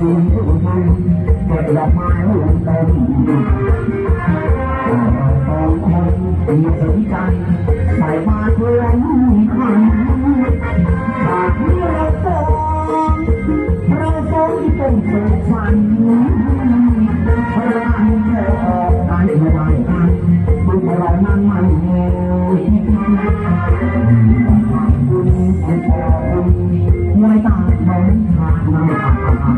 ต้นสองคนมีสนใจใส่มาเพื่อนขันหากที่เราสองเราสองที่ต้องสุขสันพลังเธอออกได้ไม่ได้กันบุญเรานั้นไม่เร็วคุณคุณพ่อคุณมวยตาน้องทาน้ำตามันคือจาขอน้ำน้องจาคงดีขอน้องจาน้องจาได้ควัน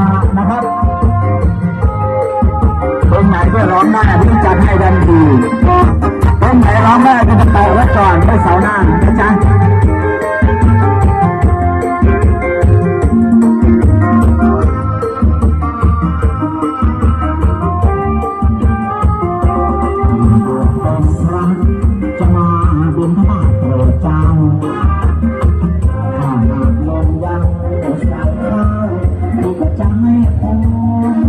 านะครับเพลงไหนก็ร้องได้ที่จัดให้ดันที บินทบาทโปรดเจ้าข้าหากลมยังสั่งข้าวที่ก็จะไม่คน